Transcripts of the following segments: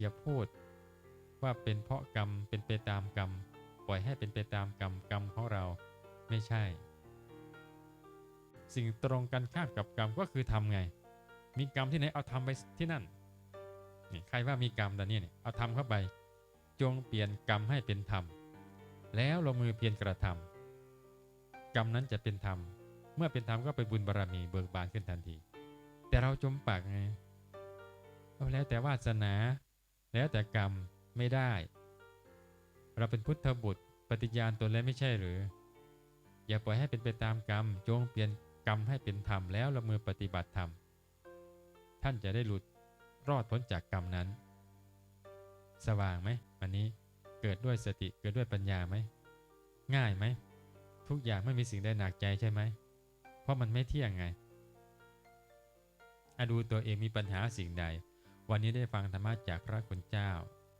อย่าพูดว่าเป็นเพราะกรรมเป็นไปตามกรรม ปล่อยให้เป็นไปตามกรรมกรรมของเราไม่ใช่ สิ่งตรงกันข้ามกับกรรมก็คือทำไง มีกรรมที่ไหนเอาทำไปที่นั่นนี่ใครว่ามีกรรมแต่นี่เนี่ยเอาทำเข้าไป จงเปลี่ยนกรรมให้เป็นธรรม แล้วลงมือเพียรกระทำกรรมนั้นจะเป็นธรรม เมื่อเป็นธรรมก็ไปบุญบารมีเบิกบานขึ้นทันที แต่เราจมปากไงเอาแล้วแต่วาสนา แล้วแต่กรรมไม่ได้ เราเป็นพุทธบุตร ปฏิญาณตนแล้วไม่ใช่หรือ อย่าปล่อยให้เป็นไปตามกรรม จงเปลี่ยนกรรมให้เป็นธรรมแล้วลงมือปฏิบัติธรรม ท่านจะได้หลุดรอดพ้นจากกรรมนั้น สว่างไหมวันนี้เกิดด้วยสติเกิดด้วยปัญญาไหม ง่ายไหม ทุกอย่างไม่มีสิ่งใดหนักใจใช่ไหม เพราะมันไม่เที่ยงไงอดูตัวเองมีปัญหาสิ่งใด วันนี้ได้ฟังธรรมะจากพระคุณเจ้า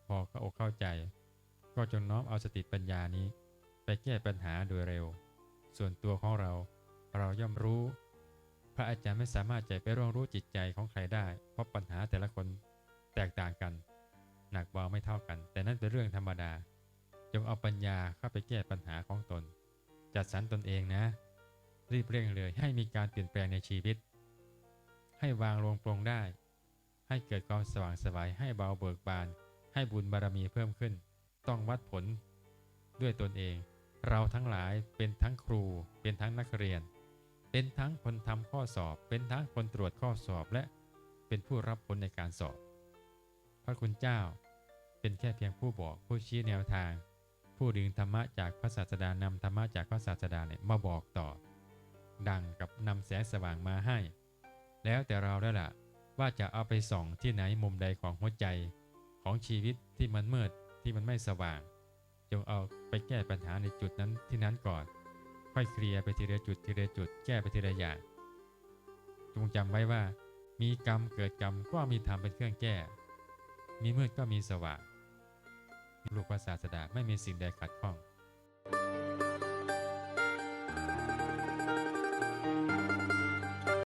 พอเข้าอกเข้าใจ ก็จงน้อมเอาสติปัญญานี้ ไปแก้ปัญหาโดยเร็ว ส่วนตัวของเรา เราย่อมรู้ พระอาจารย์ไม่สามารถจะไปร่วงรู้จิตใจของใครได้ เพราะปัญหาแต่ละคนแตกต่างกัน หนักเบาไม่เท่ากัน แต่นั่นเป็นเรื่องธรรมดา จงเอาปัญญาเข้าไปแก้ปัญหาของตน จัดสรรตนเองนะ รีบเร่งเลยให้มีการเปลี่ยนแปลงในชีวิต ให้วางลงปลงได้ ให้เกิดความสว่างสวายให้เบาเบิกบาน ให้บุญบารมีเพิ่มขึ้น ต้องวัดผลด้วยตนเอง เราทั้งหลายเป็นทั้งครู เป็นทั้งนักเรียน เป็นทั้งคนทำข้อสอบ เป็นทั้งคนตรวจข้อสอบและเป็นผู้รับผลในการสอบ พระคุณเจ้า เป็นแค่เพียงผู้บอกผู้ชี้แนวทาง ผู้ดึงธรรมะจากพระศาสดานำธรรมะจากพระศาสดาเนี่ยมาบอกต่อ ดังกับนำแสงสว่างมาให้ แล้วแต่เราแล้วล่ะ ว่าจะเอาไปส่องที่ไหนมุมใดของหัวใจของชีวิตที่มันมืดที่มันไม่สว่าง จงเอาไปแก้ปัญหาในจุดนั้นที่นั้นก่อน ค่อยเคลียร์ไปทีละจุดทีละจุดแก้ไปทีละอย่างจงจำไว้ว่า มีกรรมเกิดกรรมก็มีธรรมเป็นเครื่องแก้ มีมืดก็มีสว่างลูกพระศาสดาไม่มีสิ่งใดขัดข้อง